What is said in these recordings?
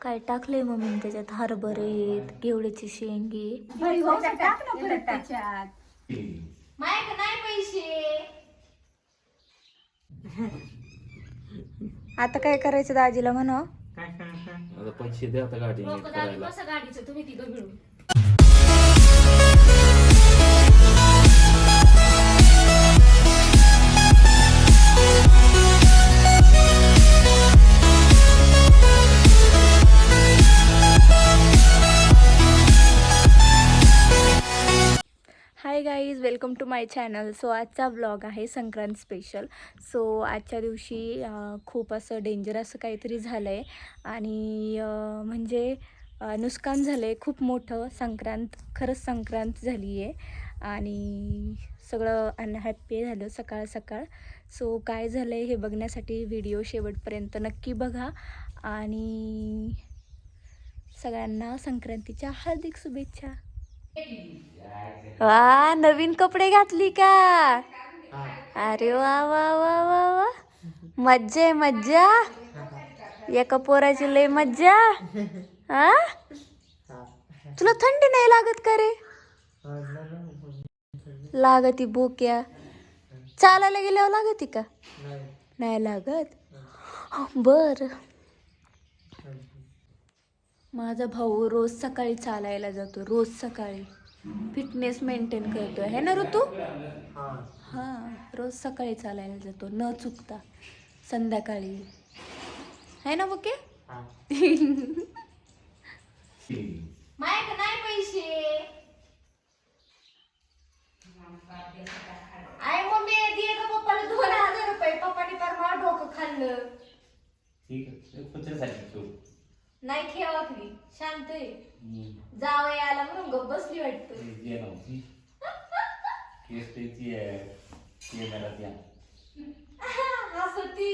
काय टाकलंय मम्मी त्याच्यात? हरभरे आहेत घेवड्याची शेंगे टाक ना परत त्याच्यात. मायक नाही पैसे. आता काय करायचं दाजीला म्हणा? आता पैसे द्या गाडीचं? तुम्ही तिघं मिळून. Welcome to my channel so आजचा ब्लॉग आहे संक्रांत स्पेशल सो आजच्या दिवशी खूप असं डेंजर असं काहीतरी झालं आहे आणि म्हणजे नुकसान झालं आहे खूप मोठं संक्रांत खरंच संक्रांत झाली आहे आणि सगळं अनहॅप्पी झालं सकाळ सकाळ. सो काय झालं आहे हे बघण्यासाठी व्हिडिओ शेवटपर्यंत नक्की बघा. आणि सगळ्यांना संक्रांतीच्या हार्दिक शुभेच्छा. वा नवीन कपडे घातली का? अरे वा वा वा वा वा. मज्जा आहे मज्जा. एका पोराची लय मज्जा. हा तुला थंडी नाही लागत का रे? लागती बोक्या. चालायला गेल्यावर लागती का? नाही लागत? बर. माझा भाऊ रोज सकाळी चालायला जातो रोज सकाळी. फिटनेस मेंटेन करतोय है ना ऋतू? हां रोज सकाळी चालायला जातो न चुकता संध्याकाळी. है ना नाही पैसे. आय मम्मी दे का पप्पाला दोन हजार रुपये. पप्पाने डोकं खाल्लं. ठीक आहे नाही खेळा आपली शांत आहे. जावं याला म्हणून गप्प बसली वाटतं. ते जे नव्हती. केस त्याची आहे. कॅमेरा त्या हसती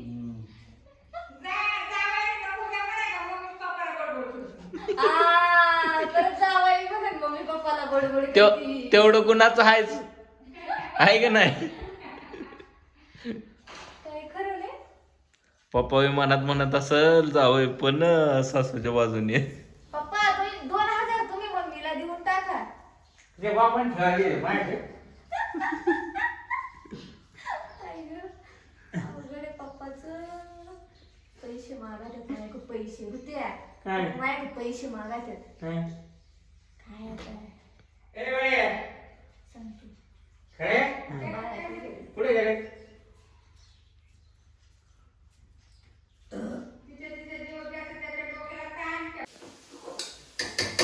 हम्म. आ, परत जावई म्हणून मम्मी पप्पाला बडबड तेव- करती. तेवढं कुणाचं आहेच. आहे का नाही काय खरं नाही पप्पा विमानात म्हणत असल जावय पण सासूच्या बाजूने. पप्पा दोन दोन हजार तुम्ही मम्मीला देऊन टाका. पैसे मागायचे माझ्याकडे पैसे माझ्याकडे पैसे मागायचे काय? आता? सांगते. बाळा,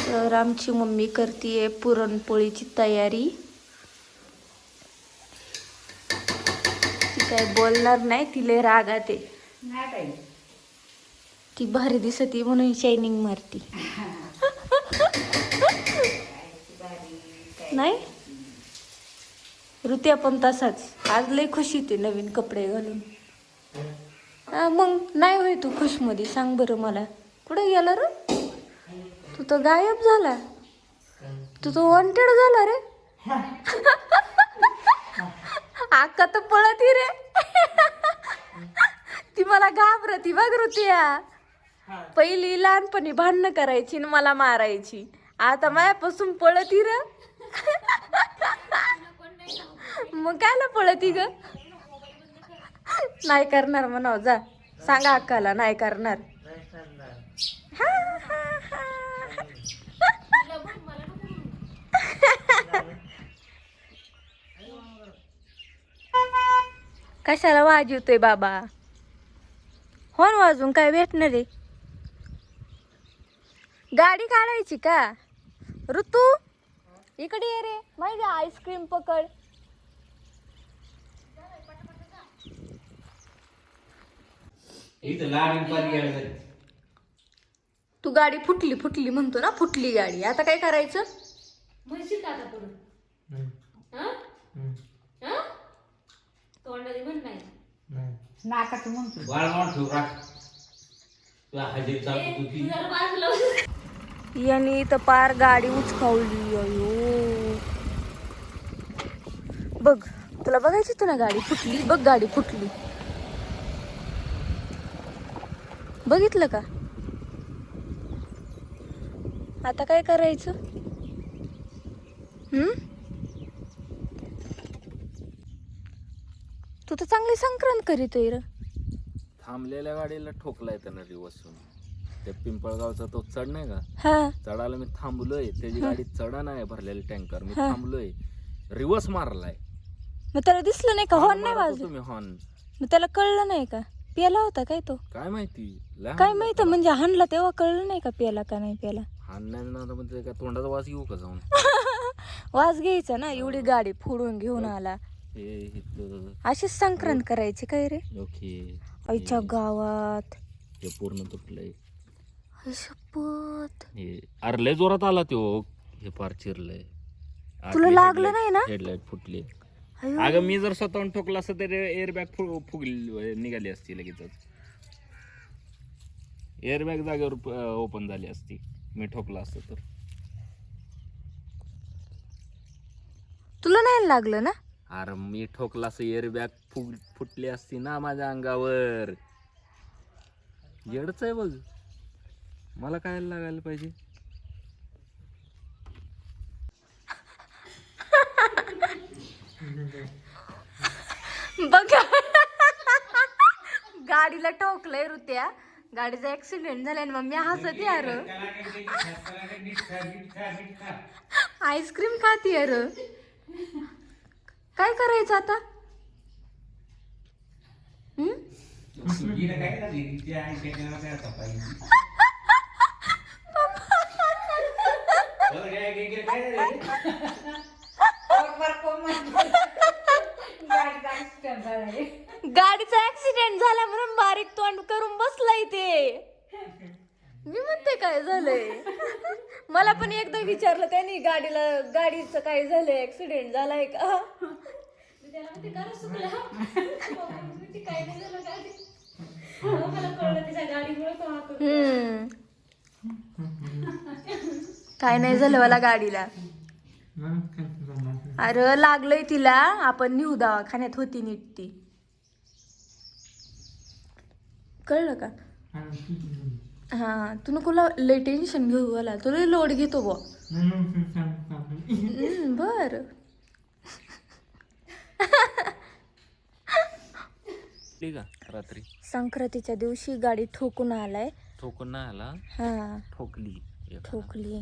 तर आमची मम्मी करतीये पुरणपोळीची तयारी. ती काय बोलणार नाही तिले रागात आहे ती भारी दिसती म्हणून शायनिंग मारती. नाही? ऋत्या पण तसाच. आज लय खुशी ते नवीन कपडे घालून. मग नाही होय तू खुशमध्ये सांग बरं मला. कुठे गेला रे? तू तर गायब झाला. तू तर वॉन्टेड झाला रे. आका तर पळती रे. ती मला घाबरती बघ रुतिया पहिली लहानपणी भांडणं करायची आणि मला मारायची. आता मायापासून पळती रे. मग कायला पळती ग? नाही करणार म्हणाव जा. सांगा अक्काला नाही करणार. हा. कशाला वाजवतोय बाबा? होन वाजून काय भेटणार आहे? गाडी काढायची का? ऋतू इकडे ये रे. माहिती आईस्क्रीम पकड. तू गाडी फुटली फुटली म्हणतो ना फुटली गाडी. आता काय करायचं? म्हणशील का आता पुढं हं? हं? तोंडाने म्हण नाही. नाकात म्हणतो बाळ म्हणून ठेव राख. तुला हजेब चालू ए, तुझी तू जरा बाजूला हो. यांनी तर पार गाडी उचकावली अयो. बघ तुला बघायची तुला गाडी फुटली? बघ गाडी फुटली. बघितलं का? आता काय करायचं? तू तर चांगली संक्रांत करीतोय र. थांबलेल्या गाडीला ठोकलाय त्यानं रिवर्सून ते पिंपळगावचा तो चढ नाही का? हा. चढायला मी थांबलोय. त्याची गाडी चढा नाही भरलेली टँकर. मी हा. थांबलोय. रिवर्स मारलाय. मग त्याला दिसलं नाही का? हॉर्न नाही वाजलं? तुम्ही हॉर्न मग त्याला कळलं नाही का? पियाला होता काय तो? काय माहिती? काय माहीत. म्हणजे हाणला तेव्हा कळलं नाही का पियाला का नाही पियाला? हाणण्यानं ना आता म्हणजे काय तोंडाचा वास घेऊ का जाऊन? वाज घ्यायचा ना एवढी गाडी फोडून घेऊन आला. हे इथं अशीच संक्रांत करायची काय रे? ओके. आईच्या गावात. हे पूर्ण तुटलंय. आई शपथ हे अरे लय जोरात आला तो. हे पार चिरलंय. तुला लागलं नाही ना? हेडलाईट फुटली. अयो. अगं मी जर स्वतःहून ठोकला असतं तर एअरबॅग फुगली निघाली असती लगेचच. एअरबॅग जागेवर ओपन झाली असती. मी ठोकला असतं तर. नाही लागलं ना? अरे मी ठोकला असं एअरबॅग फुग फुटली असती ना माझ्या अंगावर. येडच आहे बघ. मला काय लागायला पाहिजे? बघा. गाडीला टोकलंय रुत्या गाडीचा ऍक्सिडेंट झालाय ना मग मी हसत यार आईस्क्रीम खाती यार काय करायचं आता? गाडीचा ऍक्सिडेंट झाला म्हणून बारीक तोंड करून बसलाय ते. काय झालंय? मला पण एकदा विचारलं त्याने गाडीला गाडीचं काय झालंय? ऍक्सिडेंट झालाय का? मी त्याला म्हणते का रे सुकला पप्पा म्हणते, काय नाही झालं गाडी. तेव्हा मला कळलं त्याच्या गाडीमुळे तो हा काय नाही झालं मला गाडीला. अरे लागलंय तिला. आपण निऊ दवाखान्यात होती नीट ती. कळलं का? हा तू नको लय टेन्शन घेऊ मला तुला लोड घेतो बो बर. ठीक आहे रात्री? संक्रांतीच्या दिवशी गाडी ठोकून आलाय. ठोकून नाही आला? हा. ठोकली. ठोकली.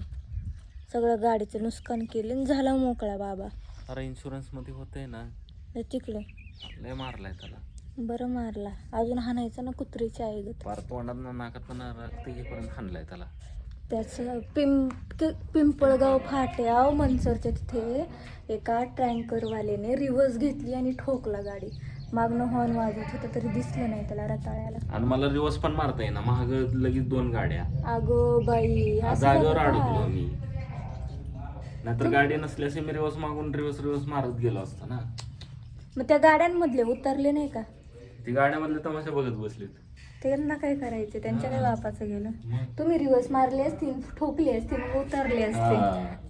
सगळं गाडीचं नुकसान केलं आणि झाला मोकळा बाबा. अरे इन्शुरन्समध्ये होतंय ना. तर तिकडं लय मारलाय त्याला. बरं मारला. अजून हाणायचा ना कुत्रीची आई पार तोंडात ना नाकात ना रक्त येईपर्यंत हाणलाय त्याला. त्याचं पिं पिंपळगाव फाट्याव मनसरच्या तिथे एका टँकरवाल्याने रिव्हर्स घेतली आणि ठोकला गाडी. मागणं हॉर्न वाजत होतं तरी दिसलं नाही त्याला रताळ्याला. आणि मला रिवर्स पण मारता येईना. महाग लगेच दोन गाड्या. अगो बाई असं जागेवर झालं का? अडकलो मी. नाहीतर गाडी नसल्यास मी रिवर्स मागून रिवर्स रिवर्स मारत गेलो असतो ना. मग त्या गाड्यांमधले उतरले नाही का? ती गाड्यामधले तमाशा बघत बसलेत. त्यांना काय करायचे? त्यांच्या काय बापाचं गेलं? तुम्ही रिव्हर्स मारले असतील ठोकले असतील मग उतरले असते.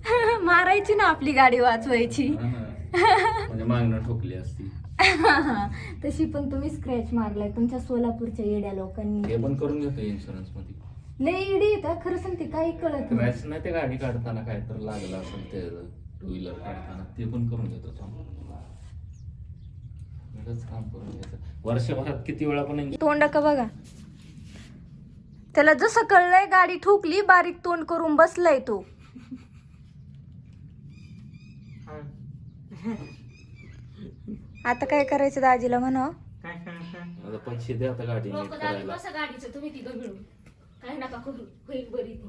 मारायची ना आपली गाडी वाचवायची. म्हणजे मागणं ठोकली असती. तशी पण तुम्ही स्क्रॅच मारलाय तुमच्या सोलापूरच्या येड्या लोकांनी. हे पण करून घेतो इन्शुरन्समध्ये. लय इडी येतात खरं सांगते काही कळत नाही. क्रॅश नाही ते गाडी काढताना काय तर लागलं असेल ते टू व्हीलर काढताना ते पण करून घेतो थांब. एवढंच काम करून घ्यायचं. वर्षभरात किती वेळा पण तोंड का बघा? त्याला जसं कळलंय गाडी ठोकली बारीक तोंड करून बसलाय तो. आता काय करायचं दाजीला म्हणा आता पैसे द्या आता गाडी नीट डोकं दाबून करायला. बसा गाडीचं तुम्ही तिघं मिळून. काय नका करू होईल बरी ती.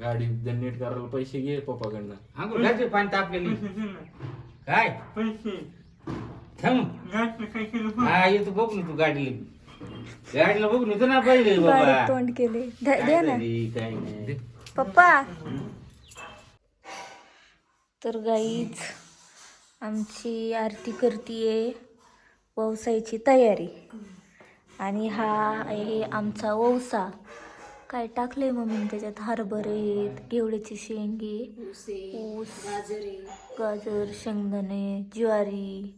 गाडी जर नीट करायला पैसे घे पप्पाकडनं. अंघोळ घालते पाणी तापलेली काय थांब. हा येतो बघ ना तू गाडीला. गाडीला बघ ना ना पहिले बाबा. बारीक तोंड केले. ध- ना. काय काय नाही. पप्पा. तर गाईच आमची आरती करतीये व्यवसायाची तयारी. आणि हा आहे आमचा वौसा काय टाकलंय मम्मी त्याच्यात? हरभरे आहेत घेवड्याची शेंगे ऊसे गाजर शेंगदाणे ज्वारी.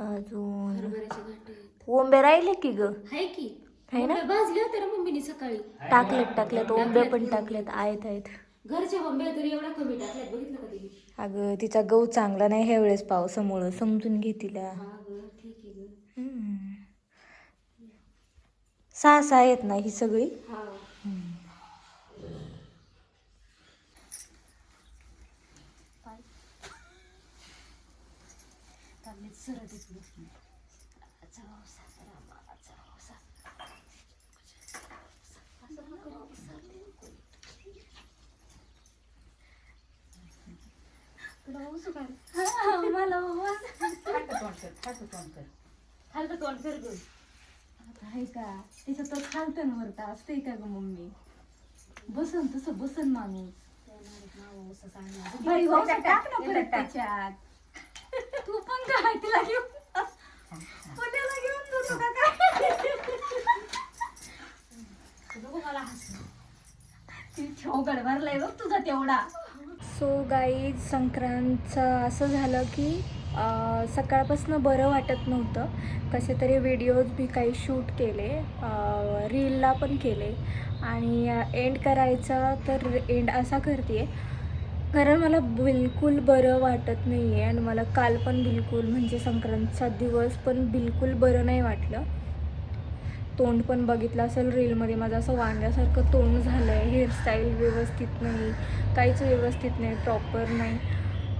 अजून हरभऱ्याचे घाटे ओंबे राहिले की ग? आहे की. आहे ना? भाजले होते ना मम्मीने सकाळी. टाकलेत टाकलेत ओंबे पण टाकलेत आहेत आहेत. घरच्या तरी एवढा कमी टाकल्यात बघितलं का तिने? अगं तिचा गहू चांगला नाही ह्या वेळेस पावसामुळं समजून घे तिला. हा ग ठीक आहे ग. हम्म. सहा सहा आहेत ना ही सगळी? हा. हलकं तोंड कर ग आहे का त्याच्यात तर खालतन वरता असते का ग मम्मी बसन तसं बसन माणूस बाई टाक ना परत त्याच्यात. तू पण काय तिला घेऊन पुण्याला घेऊन जातो का काय? ती बघ तुझा तेवढा. सो गाई संक्रांतचं असं झालं की सकाळपासून बरं वाटत नव्हतं. कसे तरी व्हिडिओज मी काही शूट केले रीलला पण केले. आणि एंड करायचा तर एंड असा करते कारण मला बिलकुल बरं वाटत नाही आहे आणि मला काल पण बिलकुल म्हणजे संक्रांतचा दिवस पण बिलकुल बरं नाही वाटलं. तोंड पण बघितलं असेल रीलमध्ये माझं असं वांग्यासारखं तोंड झालं आहे हेअरस्टाईल व्यवस्थित नाही काहीच व्यवस्थित नाही प्रॉपर नाही.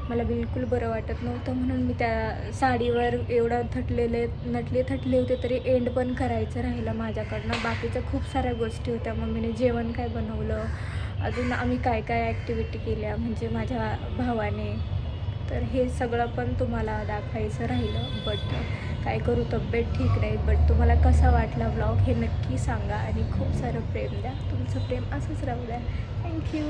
मला बिलकुल बरं वाटत नव्हतं म्हणून मी त्या साडीवर एवढं थटलेले नटले थटले होते तरी एंड पण करायचं राहिलं माझ्याकडनं. बाकीच्या खूप साऱ्या गोष्टी होत्या मम्मीने जेवण काय बनवलं अजून आम्ही काय काय ॲक्टिव्हिटी केल्या म्हणजे माझ्या भावाने. तर हे सगळं पण तुम्हाला दाखवायचं राहिलं बट काय करू तब्येत ठीक नाही. बट तुम्हाला कसा वाटला ब्लॉग हे नक्की सांगा आणि खूप सारं प्रेम द्या. तुमचं प्रेम असंच राहू द्या. थँक्यू